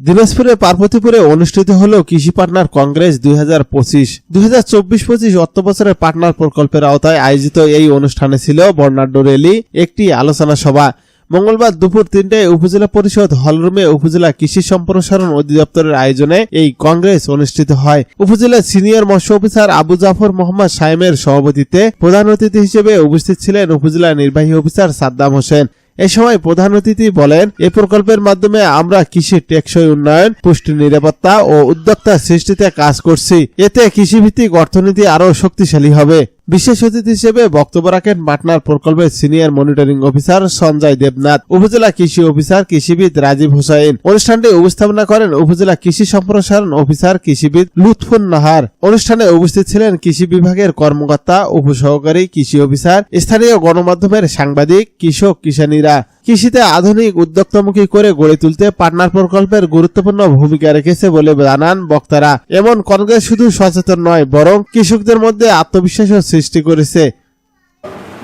দিনাজপুরের পার্বতীপুরে অনুষ্ঠিত হল কৃষি পার্টনার কংগ্রেস দুই হাজার পঁচিশ। দুই হাজার চব্বিশ পঁচিশ অর্থ বছরের পার্টনার প্রকল্পের আওতায় আয়োজিত এই অনুষ্ঠানে ছিল বর্ণাঢ্য র্যালি, একটি আলোচনা সভা। মঙ্গলবার দুপুর তিনটায় উপজেলা পরিষদ হলরুমে উপজেলা কৃষি সম্প্রসারণ অধিদপ্তরের আয়োজনে এই কংগ্রেস অনুষ্ঠিত হয়। উপজেলার সিনিয়র মৎস্য অফিসার আবু জাফর মোহাম্মদ সাইমের সভাপতিত্বে প্রধান অতিথি হিসেবে উপস্থিত ছিলেন উপজেলা নির্বাহী অফিসার সাদ্দাম হোসেন। এ সময় প্রধান অতিথি বলেন, এ প্রকল্পের মাধ্যমে আমরা কৃষি টেকসই উন্নয়ন, পুষ্টি নিরাপত্তা ও উদ্যোক্তা সৃষ্টিতে কাজ করছি। এতে কৃষিভিত্তিক অর্থনীতি আরও শক্তিশালী হবে। বিশেষ অতিথি হিসেবে বক্তব্য রাখেন পাটনার প্রকল্পের senior monitoring officer Sanjay Debnath, উপজেলা কৃষি অফিসার কৃষিবিদ রাজীব হোসাইন, অনুষ্ঠানটি উপস্থাপনা করেন উপজেলা কৃষি সম্প্রসারণ অফিসার কৃষিবিদ লুৎফুন নাহার। অনুষ্ঠানে উপস্থিত ছিলেন কৃষি বিভাগের কর্মকর্তা, উপসহকারী কৃষি অফিসার, স্থানীয় গণমাধ্যমের সাংবাদিক কৃষক কিষানীরা কৃষিতে আধুনিক উদ্যোক্তামুখী করে গড়ে তুলতে পাটনার প্রকল্পের গুরুত্বপূর্ণ ভূমিকা রেখেছে বলে জানান বক্তারা। এমন কংগ্রেস শুধু সচেতন নয় বরং কৃষকদের মধ্যে আত্মবিশ্বাসও সৃষ্টি করেছে।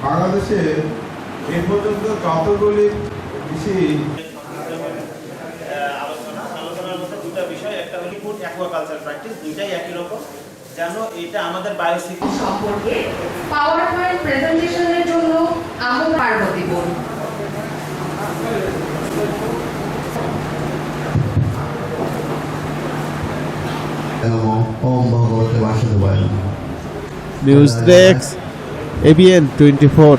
বাংলাদেশে এ পর্যন্ত কতগুলি কৃষি আলোচনা আলোচনার মধ্যে দুটো বিষয় একটা হলো ফুড অ্যাকুয়াকালচার প্র্যাকটিস দুইটাই একই রকম যেন এটা আমাদের বায়োসিকিউরিটি সম্পর্কে পাওয়ার পয়েন্ট প্রেজেন্টেশনের জন্য Newsdex ABN 24